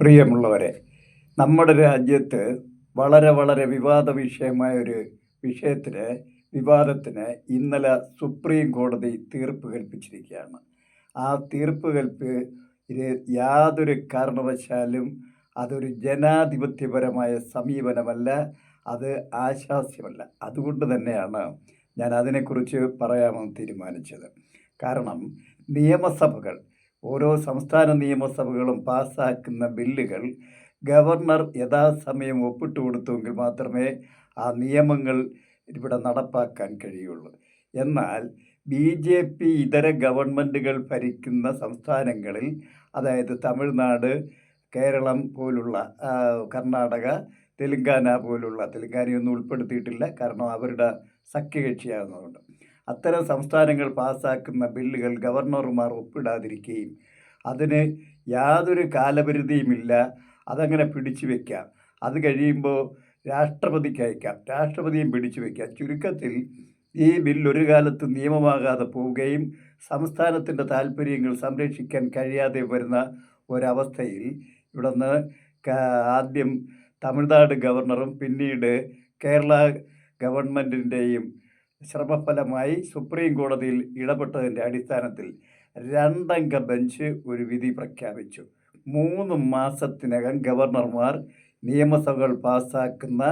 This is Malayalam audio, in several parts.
പ്രിയമുള്ളവരെ നമ്മുടെ രാജ്യത്ത് വളരെ വളരെ വിവാദ വിഷയമായ ഒരു വിഷയത്തിന് വിവാദത്തിന് ഇന്നലെ സുപ്രീം കോടതി തീർപ്പ് കൽപ്പിച്ചിരിക്കുകയാണ്. ആ തീർപ്പ് കൽപ്പ് യാതൊരു കാരണവശാലും അതൊരു ജനാധിപത്യപരമായ സമീപനമല്ല അത് ആശാസ്യമല്ല. അതുകൊണ്ട് തന്നെയാണ് ഞാൻ അതിനെക്കുറിച്ച് പറയാമെന്ന് തീരുമാനിച്ചത്. കാരണം നിയമസഭകൾ ഓരോ സംസ്ഥാന നിയമസഭകളും പാസ്സാക്കുന്ന ബില്ലുകൾ ഗവർണർ യഥാസമയം ഒപ്പിട്ട് കൊടുത്തുവെങ്കിൽ മാത്രമേ ആ നിയമങ്ങൾ ഇവിടെ നടപ്പാക്കാൻ കഴിയുള്ളൂ. എന്നാൽ ബി ജെ പി ഇതര ഗവൺമെന്റുകൾ ഭരിക്കുന്ന സംസ്ഥാനങ്ങളിൽ അതായത് തമിഴ്നാട് കേരളം പോലുള്ള കർണാടക തെലുങ്കാന പോലുള്ള തെലുങ്കാനയൊന്നും ഉൾപ്പെടുത്തിയിട്ടില്ല കാരണം അവരുടെ സഖ്യകക്ഷിയാകുന്നതുകൊണ്ട് അത്തരം സംസ്ഥാനങ്ങൾ പാസ്സാക്കുന്ന ബില്ലുകൾ ഗവർണർമാർ ഒപ്പിടാതിരിക്കുകയും അതിന് യാതൊരു കാലപരിധിയുമില്ല. അതങ്ങനെ പിടിച്ചു വയ്ക്കാം അത് കഴിയുമ്പോൾ രാഷ്ട്രപതിക്ക് അയക്കാം. രാഷ്ട്രപതിയും പിടിച്ചു വയ്ക്കാം ചുരുക്കത്തിൽ ഈ ബില്ലൊരു ഒരു കാലത്ത് നിയമമാകാതെ പോവുകയും സംസ്ഥാനത്തിന്റെ താല്പര്യങ്ങൾ സംരക്ഷിക്കാൻ കഴിയാതെ വരുന്ന ഒരവസ്ഥയിൽ ഇവിടുന്ന് ആദ്യം തമിഴ്നാട് ഗവർണറും പിന്നീട് കേരള ഗവൺമെന്റിന്റെയും ശ്രമഫലമായി സുപ്രീം കോടതിയിൽ ഇടപെട്ടതിന്റെ അടിസ്ഥാനത്തിൽ രണ്ടംഗ ബെഞ്ച് ഒരു വിധി പ്രഖ്യാപിച്ചു. മൂന്ന് മാസത്തിനകം ഗവർണർമാർ നിയമസഭകൾ പാസ്സാക്കുന്ന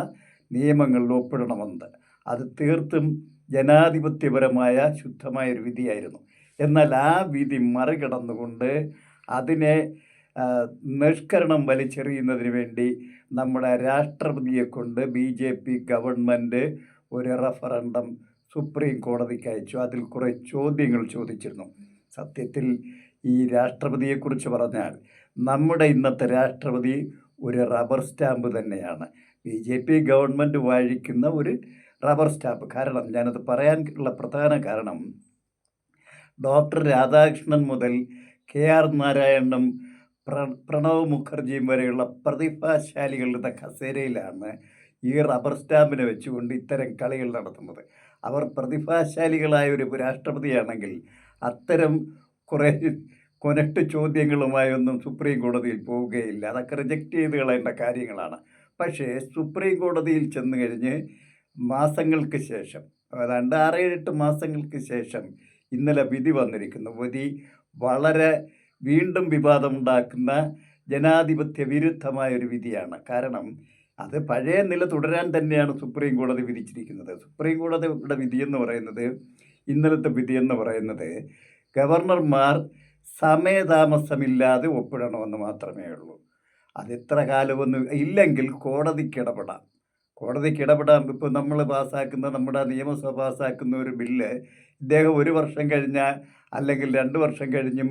നിയമങ്ങളിൽ ഒപ്പിടണമെന്ന്. അത് തീർത്തും ജനാധിപത്യപരമായ ശുദ്ധമായ ഒരു വിധിയായിരുന്നു. എന്നാൽ ആ വിധി മറികടന്നുകൊണ്ട് അതിനെ നിഷ്കരണം വലിച്ചെറിയുന്നതിന് വേണ്ടി നമ്മുടെ രാഷ്ട്രപതിയെ കൊണ്ട് ബി ജെ പി ഗവൺമെന്റ് ഒരു റഫറണ്ടം സുപ്രീം കോടതിക്ക് അയച്ചു. അതിൽ കുറേ ചോദ്യങ്ങൾ ചോദിച്ചിരുന്നു. സത്യത്തിൽ ഈ രാഷ്ട്രപതിയെക്കുറിച്ച് പറഞ്ഞാൽ നമ്മുടെ ഇന്നത്തെ രാഷ്ട്രപതി ഒരു റബ്ബർ സ്റ്റാമ്പ് തന്നെയാണ്. ബി ജെ പി ഗവൺമെന്റ് വാഴിക്കുന്ന ഒരു റബ്ബർ സ്റ്റാമ്പ്. കാരണം ഞാനത് ഉള്ള പ്രധാന കാരണം ഡോക്ടർ രാധാകൃഷ്ണൻ മുതൽ കെ ആർ നാരായണനും പ്ര പ്രണവ് മുഖർജിയും വരെയുള്ള പ്രതിഭാശാലികളുടെ കസേരയിലാണ് ഈ റബ്ബർ സ്റ്റാമ്പിനെ വെച്ചുകൊണ്ട് ഇത്തരം കളികൾ നടത്തുന്നത്. അവർ പ്രതിഭാശാലികളായ ഒരു രാഷ്ട്രപതിയാണെങ്കിൽ അത്തരം കുറേ കൊനട്ട് ചോദ്യങ്ങളുമായൊന്നും സുപ്രീം കോടതിയിൽ പോവുകയില്ല. അതൊക്കെ റിജക്റ്റ് ചെയ്ത് കളയേണ്ട കാര്യങ്ങളാണ്. പക്ഷേ സുപ്രീം കോടതിയിൽ ചെന്ന് കഴിഞ്ഞ് മാസങ്ങൾക്ക് ശേഷം ഏതാണ്ട് ആറേഴെട്ട് മാസങ്ങൾക്ക് ശേഷം ഇന്നലെ വിധി വന്നിരിക്കുന്നു. വിധി വളരെ വീണ്ടും വിവാദമുണ്ടാക്കുന്ന ജനാധിപത്യ വിരുദ്ധമായ ഒരു വിധിയാണ്. കാരണം അത് പഴയ നില തുടരാൻ തന്നെയാണ് സുപ്രീം കോടതി വിധിച്ചിരിക്കുന്നത്. സുപ്രീം കോടതിയുടെ വിധിയെന്ന് പറയുന്നത് ഇന്നലത്തെ വിധി എന്ന് പറയുന്നത് ഗവർണർമാർ സമയതാമസമില്ലാതെ ഒപ്പിടണമെന്ന് മാത്രമേ ഉള്ളൂ. അതെത്ര കാലമൊന്നും ഇല്ലെങ്കിൽ കോടതിക്ക് ഇടപെടാം. കോടതിക്ക് ഇടപെടാം. ഇപ്പോൾ നമ്മൾ പാസ്സാക്കുന്ന നമ്മുടെ നിയമസഭ പാസ്സാക്കുന്ന ഒരു ബില്ല് ഇദ്ദേഹം ഒരു വർഷം കഴിഞ്ഞാൽ അല്ലെങ്കിൽ രണ്ട് വർഷം കഴിഞ്ഞും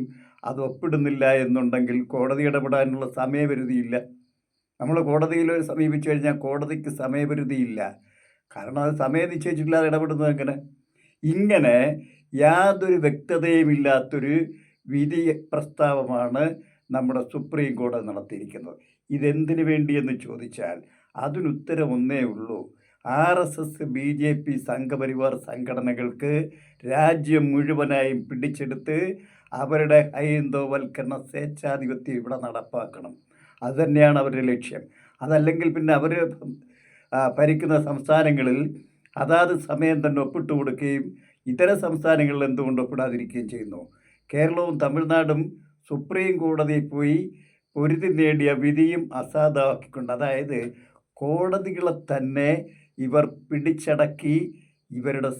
അത് ഒപ്പിടുന്നില്ല എന്നുണ്ടെങ്കിൽ കോടതി ഇടപെടാനുള്ള സമയപരിധിയില്ല. നമ്മൾ കോടതിയിൽ സമീപിച്ചു കഴിഞ്ഞാൽ കോടതിക്ക് സമയപരിധിയില്ല. കാരണം അത് സമയം നിശ്ചയിച്ചിട്ടില്ലാതെ ഇടപെടുന്നത് എങ്ങനെ? ഇങ്ങനെ യാതൊരു വ്യക്തതയുമില്ലാത്തൊരു വിധി പ്രസ്താവമാണ് നമ്മുടെ സുപ്രീം കോടതി നടത്തിയിരിക്കുന്നത്. ഇതെന്തിനു വേണ്ടിയെന്ന് ചോദിച്ചാൽ അതിനുത്തരം ഒന്നേ ഉള്ളൂ. R S S B J P Sangh Parivar സംഘടനകൾക്ക് രാജ്യം മുഴുവനായും പിടിച്ചെടുത്ത് അവരുടെ ഹൈന്ദവൽക്കരണ സ്വേച്ഛാധിപത്യം ഇവിടെ നടപ്പാക്കണം. അതുതന്നെയാണ് അവരുടെ ലക്ഷ്യം. അതല്ലെങ്കിൽ പിന്നെ അവർ ഭരിക്കുന്ന സംസ്ഥാനങ്ങളിൽ അതാത് സമയം തന്നെ ഒപ്പിട്ട് കൊടുക്കുകയും ഇതര സംസ്ഥാനങ്ങളിൽ എന്തുകൊണ്ട് ഒപ്പിടാതിരിക്കുകയും ചെയ്യുന്നു. കേരളവും തമിഴ്നാടും സുപ്രീം കോടതിയിൽ പോയി പൊരുതി നേടിയ വിധിയും അസാധമാക്കിക്കൊണ്ട് അതായത് കോടതികളെ തന്നെ ഇവർ പിടിച്ചടക്കി ഇവരുടെ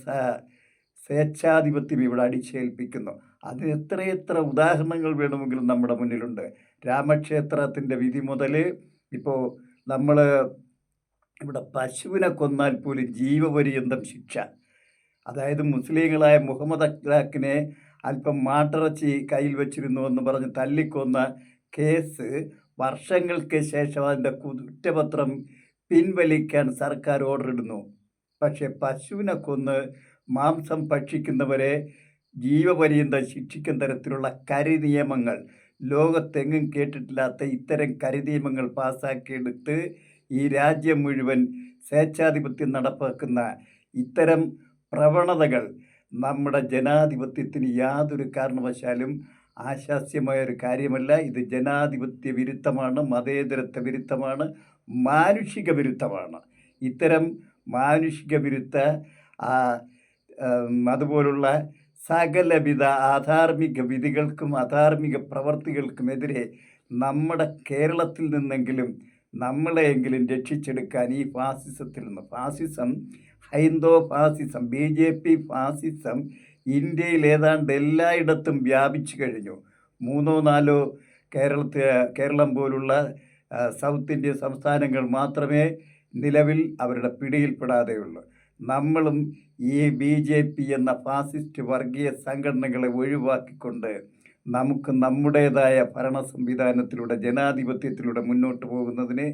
സ്വേച്ഛാധിപത്യം ഇവിടെ അടിച്ചേൽപ്പിക്കുന്നു. അതിന് എത്രയെത്ര ഉദാഹരണങ്ങൾ വേണമെങ്കിലും നമ്മുടെ മുന്നിലുണ്ട്. രാമക്ഷേത്രത്തിന്റെ വിധി മുതൽ ഇപ്പോൾ നമ്മൾ ഇവിടെ പശുവിനെ കൊന്നാൽ പോലും ജീവപര്യന്തം ശിക്ഷ. അതായത് മുസ്ലിങ്ങളായ മുഹമ്മദ് അഖ്ലാഖിനെ അല്പം മാട്ടിറച്ചി കയ്യിൽ വെച്ചിരുന്നു എന്ന് പറഞ്ഞ് തല്ലിക്കൊന്ന കേസ് വർഷങ്ങൾക്ക് ശേഷം അതിന്റെ കുറ്റപത്രം പിൻവലിക്കാൻ സർക്കാർ ഓർഡർ ഇടുന്നു. പക്ഷേ പശുവിനെ കൊന്ന് മാംസം ഭക്ഷിക്കുന്നവരെ ജീവപര്യന്തം ശിക്ഷിക്കുന്ന തരത്തിലുള്ള കരി നിയമങ്ങൾ ലോകത്തെങ്ങും കേട്ടിട്ടില്ലാത്ത ഇത്തരം കരി നിയമങ്ങൾ പാസ്സാക്കിയെടുത്ത് ഈ രാജ്യം മുഴുവൻ സ്വേച്ഛാധിപത്യം നടപ്പാക്കുന്ന ഇത്തരം പ്രവണതകൾ നമ്മുടെ ജനാധിപത്യത്തിന് യാതൊരു കാരണവശാലും ആശാസ്യമായ ഒരു കാര്യമല്ല. ഇത് ജനാധിപത്യ വിരുദ്ധമാണ് മതേതരത്വ വിരുദ്ധമാണ് മാനുഷിക വിരുദ്ധമാണ്. ഇത്തരം മാനുഷിക വിരുദ്ധ അതുപോലുള്ള സകലവിധ അധാർമിക വിധികൾക്കും അധാർമിക പ്രവർത്തികൾക്കുമെതിരെ നമ്മുടെ കേരളത്തിൽ നിന്നെങ്കിലും നമ്മളെയെങ്കിലും രക്ഷിച്ചെടുക്കാൻ ഈ ഫാസിസത്തിൽ നിന്ന് ഫാസിസം ഹൈന്ദോ fascism B J P fascism ഇന്ത്യയിൽ ഏതാണ്ട് എല്ലായിടത്തും വ്യാപിച്ചു കഴിഞ്ഞു. മൂന്നോ നാലോ കേരളത്തിൽ കേരളം പോലുള്ള സൗത്ത് ഇന്ത്യ സംസ്ഥാനങ്ങൾ മാത്രമേ നിലവിൽ അവരുടെ പിടിയിൽപ്പെടാതെയുള്ളൂ. നമ്മളും ഈ ബി ജെ പി എന്ന ഫാസിസ്റ്റ് വർഗീയ സംഘടനകളെ ഒഴിവാക്കിക്കൊണ്ട് നമുക്ക് നമ്മുടേതായ ഭരണ സംവിധാനത്തിലൂടെ ജനാധിപത്യത്തിലൂടെ മുന്നോട്ട് പോകുന്നതിന്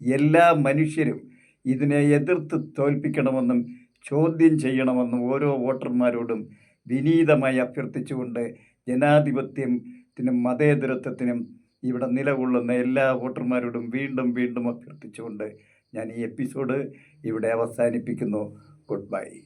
എല്ലാ മനുഷ്യരും ഇതിനെ എതിർത്ത് തോൽപ്പിക്കണമെന്നും ചോദ്യം ചെയ്യണമെന്നും ഓരോ വോട്ടർമാരോടും വിനീതമായി അഭ്യർത്ഥിച്ചുകൊണ്ട് ജനാധിപത്യത്തിനും മതേതരത്വത്തിനും ഇവിടെ നിലകൊള്ളുന്ന എല്ലാ വോട്ടർമാരോടും വീണ്ടും വീണ്ടും അഭ്യർത്ഥിച്ചുകൊണ്ട് ഞാൻ ഈ എപ്പിസോഡ് ഇവിടെ അവസാനിപ്പിക്കുന്നു. Good bye.